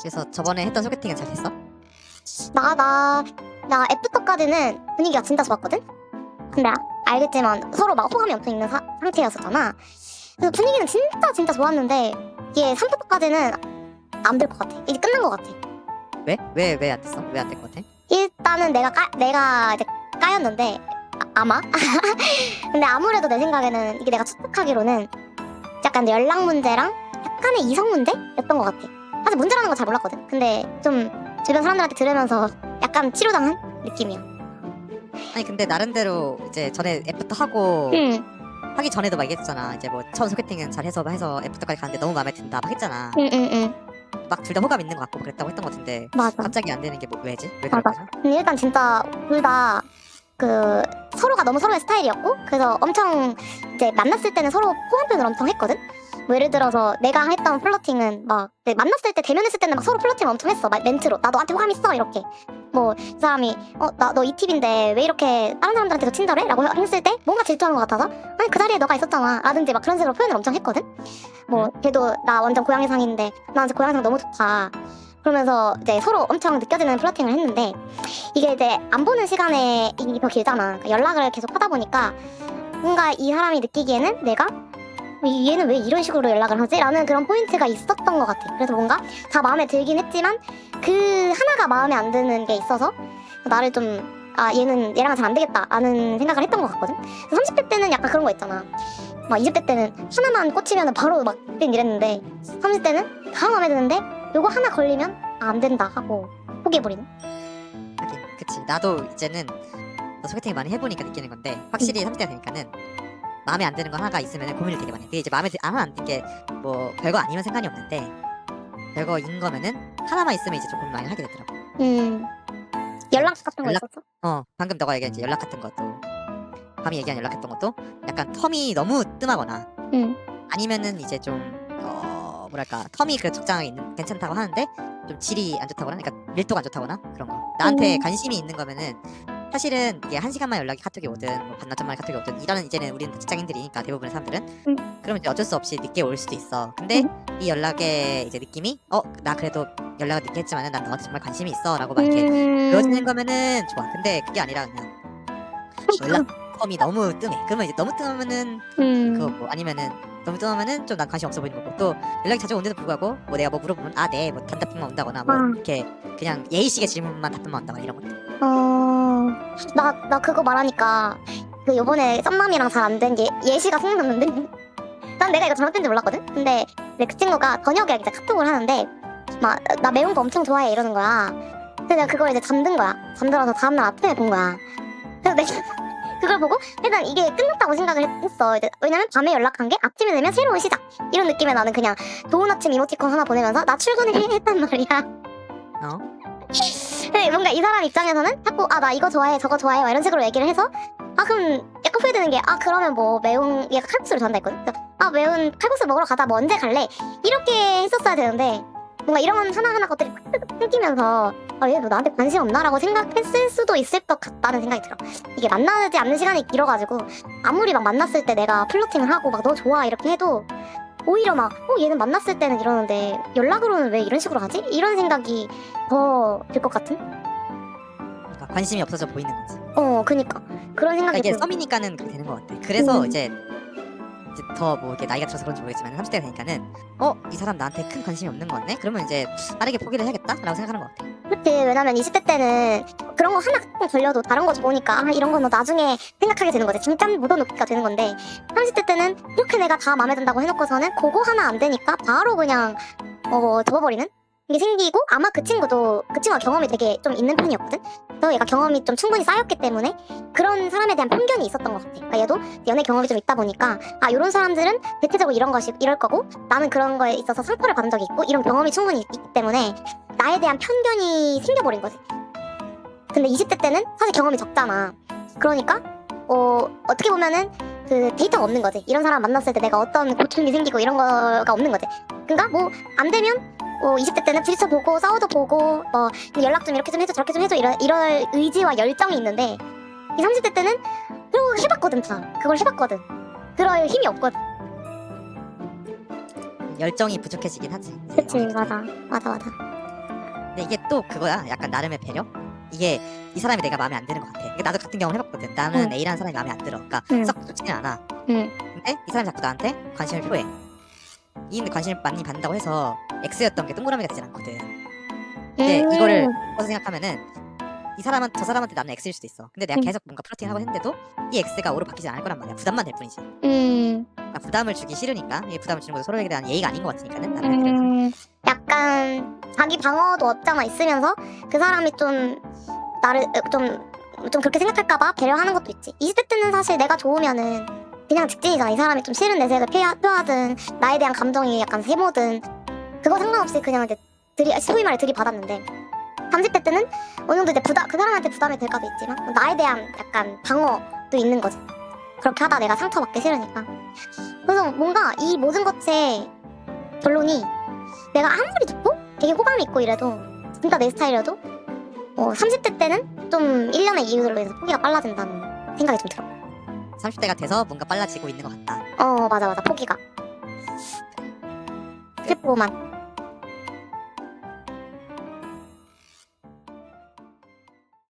그래서 저번에 했던 소개팅은 잘 됐어? 나, 나, 나 애프터까지는 분위기가 진짜 좋았거든? 근데 아- 알겠지만 서로 막 호감이 엄청 있는 사- 상태였었잖아. 그래서 분위기는 진짜 진짜 좋았는데 이게 3부터까지는 안 될 것 같아. 이제 끝난 것 같아. 왜? 왜 왜 안 됐어? 왜 안 될 것 같아? 일단은 내가 까, 내가 이제 까였는데 아, 마 근데 아무래도 내 생각에는 이게 내가 추측하기로는 약간 내 연락 문제랑 약간의 이성 문제였던 것 같아. 사실 문제라는 건잘 몰랐거든. 근데 좀 주변 사람들한테 들으면서 약간 치료당한 느낌이야. 아니 근데 나름대로 이제 전에 애프터 하고 응, 하기 전에도 막 얘기했잖아. 이제 뭐 처음 소개팅은 잘 해서 해서 애프터까지 가는데 너무 마음에 든다 막 했잖아. 응, 응, 응. 막 둘 다 호감 있는 것 같고 그랬다고 했던 것 같은데 맞아. 갑자기 안 되는 게 뭐, 왜지? 왜 그런 맞아. 근데 일단 진짜 둘 다 그 서로가 너무 서로의 스타일이었고 그래서 엄청 이제 만났을 때는 서로 호감 표현을 엄청 했거든. 뭐 예를 들어서 내가 했던 플러팅은 막 네, 만났을 때 대면했을 때는 막 서로 플러팅 엄청 했어. 막 멘트로 나 너한테 호감 있어 이렇게. 뭐 이 사람이 어 나 너 이 팁인데 왜 이렇게 다른 사람들한테도 친절해? 라고 했을 때 뭔가 질투하는 것 같아서 아니 그 자리에 너가 있었잖아 라든지 막 그런 식으로 표현을 엄청 했거든. 뭐 걔도 나 완전 고양이상인데 나한테 고양이상 너무 좋다. 그러면서 이제 서로 엄청 느껴지는 플러팅을 했는데 이게 이제 안 보는 시간에 이게 더 길잖아. 그러니까 연락을 계속 하다 보니까 뭔가 이 사람이 느끼기에는 내가 얘는 왜 이런 식으로 연락을 하지? 라는 그런 포인트가 있었던 것 같아. 그래서 뭔가 다 마음에 들긴 했지만 그 하나가 마음에 안 드는 게 있어서 나를 좀 아 얘는 얘랑 잘안 되겠다 라는 생각을 했던 것 같거든. 30대 때는 약간 그런 거 있잖아. 막 20대 때는 하나만 꽂히면 바로 막땡 이랬는데 30대는 다 마음에 드는데 요거 하나 걸리면 아, 안 된다 하고 포기해버리는. 그치 나도 이제는 너 소개팅 많이 해보니까 느끼는 건데 확실히 30대가 되니까는 마음에 안 드는 거 하나가 있으면 고민을 되게 많이 해. 그게 이제 마음에 드- 안안 드는 게뭐 별거 아니면 상관이 없는데 별거인 거면은 하나만 있으면 이제 조금 많이 하게 되더라고. 음. 연락 같은 거 연락- 있었어? 어 방금 너가 얘기한 이제 연락 같은 것도 밤이 얘기한 연락했던 것도 약간 텀이 너무 뜸하거나 응. 아니면은 이제 좀 어, 뭐랄까 텀이 그 적당하게 있는 괜찮다고 하는데 좀 질이 안 좋다거나 그러니까 밀도가 안 좋다거나 그런 거 나한테 음. 관심이 있는 거면은 사실은 이게 한 시간만 연락이 카톡이 오든 뭐 반나절 만에 카톡이 오든 이러는 이제는 우리는 다 직장인들이니까 대부분의 사람들은 음. 그러면 이제 어쩔 수 없이 늦게 올 수도 있어 근데 이 연락의 이제 느낌이 어 나 그래도 연락을 늦게 했지만은 난 너한테 정말 관심이 있어라고 막 이렇게 음. 보여지는 거면은 좋아 근데 그게 아니라 그냥 연락 텀이 너무 뜸해 그러면 이제 너무 뜸하면은 음. 그거고 아니면은 너무 뜸하면은 좀 난 관심 없어 보이는 거고 또 연락이 자주 오는데도 불구하고 뭐 내가 뭐 물어보면 아 네 뭐 단답형만 온다거나 뭐 아. 이렇게 그냥 예의식의 질문만 답변만 온다거나 이런 것들 어. 나, 나 그거 말하니까 그 요번에 썸남이랑 잘 안 된 게 예시가 생각났는데? 난 내가 이거 잘못된지 몰랐거든? 근데 내그 친구가 저녁에 이제 카톡을 하는데 막 나 매운 거 엄청 좋아해 이러는 거야. 근데 내가 그걸 이제 잠든 거야. 잠들어서 다음날 아침에 본 거야. 그래서 내가 그걸 보고 일단 이게 끝났다고 생각을 했- 했어. 이제 왜냐면 밤에 연락한 게 아침이 되면 새로운 시작. 이런 느낌에 나는 그냥 좋은 아침 이모티콘 하나 보내면서 나 출근해 했단 말이야. 어 근데 뭔가 이 사람 입장에서는 자꾸 아 나 이거 좋아해 저거 좋아해 막 이런 식으로 얘기를 해서 아 그럼 약간 후회되는 게 아 그러면 뭐 매운 얘가 칼국수를 좋아한다 했거든. 아 매운 칼국수 먹으러 가다 뭐 언제 갈래? 이렇게 했었어야 되는데 뭔가 이런 하나하나 것들이 끊기면서 아 얘 뭐 나한테 관심 없나라고 생각했을 수도 있을 것 같다는 생각이 들어. 이게 만나지 않는 시간이 길어가지고 아무리 막 만났을 때 내가 플러팅을 하고 막 너 좋아 이렇게 해도 오히려 막 어 얘는 만났을 때는 이러는데 연락으로는 왜 이런 식으로 하지? 이런 생각이 더 들 것 같은? 그러니까 관심이 없어져 보이는 거지. 어, 그니까. 그런 그러니까 생각이 이게 들. 썸이니까는 그렇게 되는 것 같아. 그래서 음. 이제 이제 더 뭐 이렇게 나이가 들어서 그런지 모르겠지만 30대가 되니까는 어 이 사람 나한테 큰 관심이 없는 거네? 그러면 이제 빠르게 포기를 해야겠다라고 생각하는 것 같아. 그치. 왜냐면 20대 때는 그런 거 하나 딱 걸려도 다른 거 좋으니까 아, 이런 거는 나중에 생각하게 되는 거지. 진짜 묻어놓기가 되는 건데 30대 때는 이렇게 내가 다 마음에 든다고 해놓고서는 그거 하나 안 되니까 바로 그냥 어 접어버리는? 게 생기고 아마 그 친구도 그 친구가 경험이 되게 좀 있는 편이었거든? 그래서 얘가 경험이 좀 충분히 쌓였기 때문에 그런 사람에 대한 편견이 있었던 것 같아. 그러니까 얘도 연애 경험이 좀 있다 보니까 아 이런 사람들은 대체적으로 이런 것이 이럴 거고 나는 그런 거에 있어서 상처를 받은 적이 있고 이런 경험이 충분히 있기 때문에 나에 대한 편견이 생겨버린 거지. 근데 20대 때는 사실 경험이 적잖아. 그러니까 어 어떻게 보면은 그 데이터가 없는 거지. 이런 사람 만났을 때 내가 어떤 고충이 생기고 이런 거가 없는 거지. 그러니까 뭐 안 되면 어 20대 때는 부딪혀 보고 싸워도 보고 뭐 연락 좀 이렇게 좀 해줘 저렇게 좀 해줘 이런 이럴 의지와 열정이 있는데 이 30대 때는 그리고 해봤거든 다. 그걸 해봤거든. 그럴 힘이 없거든. 열정이 부족해지긴 하지 그치. 맞아 맞아 맞아. 근데 이게 또 그거야. 약간 나름의 배려. 이게 이 사람이 내가 마음에 안 드는 것 같아. 그러니까 나도 같은 경험 해봤거든. 나는 응. A라는 사람이 마음에 안 들어. 그러니까 응. 썩 좋지는 않아. 응. 근데 이 사람이 자꾸 나한테 관심을 표해. 이 관심을 많이 받는다고 해서 X였던 게 동그라미가 되진 않거든. 근데 음. 이거를 어서 생각하면은 이 사람은 저 사람한테 나는 X일 수도 있어. 근데 내가 음. 계속 뭔가 플러팅을 하고 했는데도 이 X가 O로 바뀌지 않을 거란 말이야. 부담만 될 뿐이지. 음. 그러니까 부담을 주기 싫으니까 이 부담을 주는 것도 서로에게 대한 예의가 아닌 것 같으니까는 생각해. 음, 약간 자기 방어도 없잖아 있으면서 그 사람이 좀 나를 좀좀 그렇게 생각할까봐 배려하는 것도 있지. 20대 때는 사실 내가 좋으면은 그냥 직진이잖아. 이 사람이 좀 싫은 내색을 표하, 표하든 나에 대한 감정이 약간 세모든 그거 상관없이 그냥 이제 들이 소위 말해 들이받았는데 30대 때는 어느 정도 이제 부담 그 사람한테 부담이 될까도 있지만 나에 대한 약간 방어도 있는 거지. 그렇게 하다 내가 상처받기 싫으니까. 그래서 뭔가 이 모든 것의 결론이 내가 아무리 좋고 되게 호감이 있고 이래도 진짜 내 스타일이라도 어, 30대 때는 좀 일련의 이유들로 인해서 포기가 빨라진다는 생각이 좀 들어. 30대가 돼서 뭔가 빨라지고 있는 것 같다. 어 맞아 맞아 포기가. 슬프고만.